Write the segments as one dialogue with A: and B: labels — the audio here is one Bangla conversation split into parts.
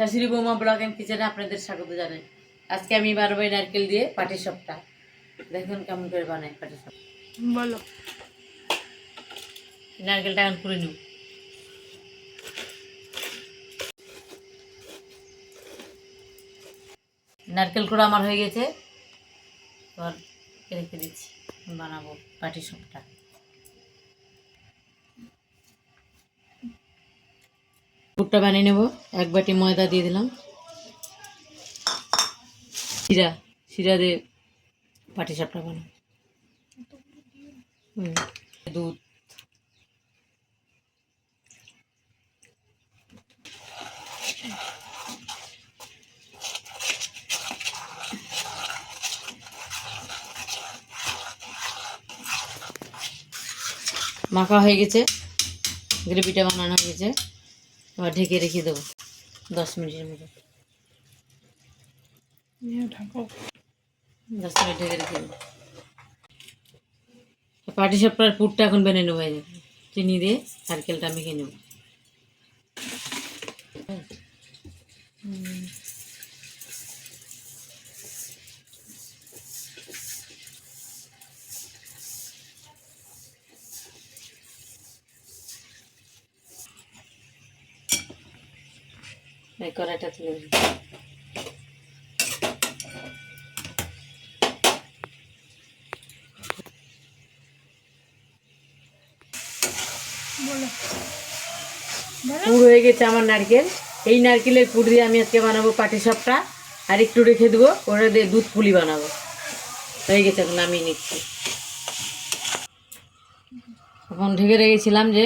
A: শাশুড়ি বৌমা ব্লগ অ্যান্ড কিচেনে আপনাদের স্বাগত জানাই। আজকে আমি বারবাই নারকেল দিয়ে পাটি সপটা দেখুন কেমন করে বানাই পাটি সপ
B: বলো
A: নারকেলটা এখন করে নিব। নারকেল কুড়া আমার হয়ে গেছে। এবার রেখে দিচ্ছি। বানাবো পাটি সপটা পুরটা বানিয়ে নেব। এক বাটি ময়দা দিয়ে দিলাম। শিরা শিরা দিয়ে পাটি সাপটা বানাবো দুধ। মাখা হয়ে গেছে। গ্রেভিটা বানানো হয়ে গেছে। এবার ঢেকে রেখে দেবো। দশ মিনিটের মতো। দশ মিনিট ঢেকে রেখে দেবো। পাটি সাপটার পুরটা এখন বেনে নেব হয়ে। চিনি দিয়ে নারকেলটা মেখে নেব। এই কড়াইটা তুলে দিই। পুর হয়ে গেছে আমার নারকেল। এই নারকেলের পুর দিয়ে আমি আজকে বানাবো পাটি সাপটা। আর একটু রেখে দেবো ওটা দিয়ে দুধ পুলি বানাবো। হয়ে গেছে এখন নামিয়ে নিচ্ছি। এখন ঢেকে রেখেছিলাম যে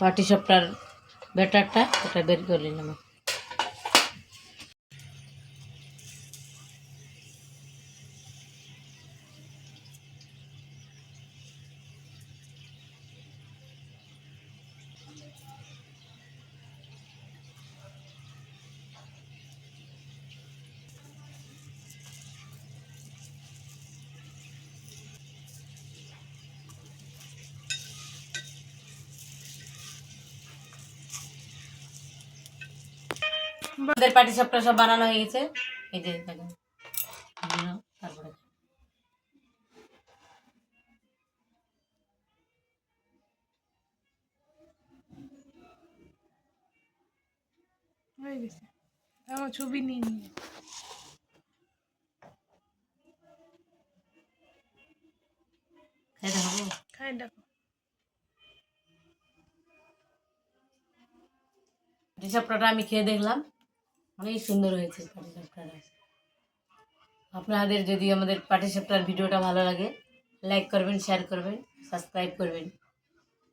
A: পাটি সাপটার ব্যাটারটা ওটা বের করে নিলাম আমাদের পাটি সাপটা সব বানানো হয়ে গেছে। এই যে দেখুন তারপরে।
B: হয়ে গেছে। আমার ছবি নিয়ে খাই দেখো।
A: আমি খেয়ে দেখলাম। অনেক সুন্দর হয়েছে আপনাদের যদি আমাদের পাটি সাপটার ভিডিওটা ভালো লাগে লাইক করবেন শেয়ার করবেন সাবস্ক্রাইব করবেন।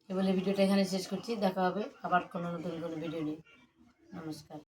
A: এ বলে ভিডিওটা এখানে শেষ করছি, দেখা হবে আবার কোনো নতুন কোনো ভিডিও নিয়ে। নমস্কার।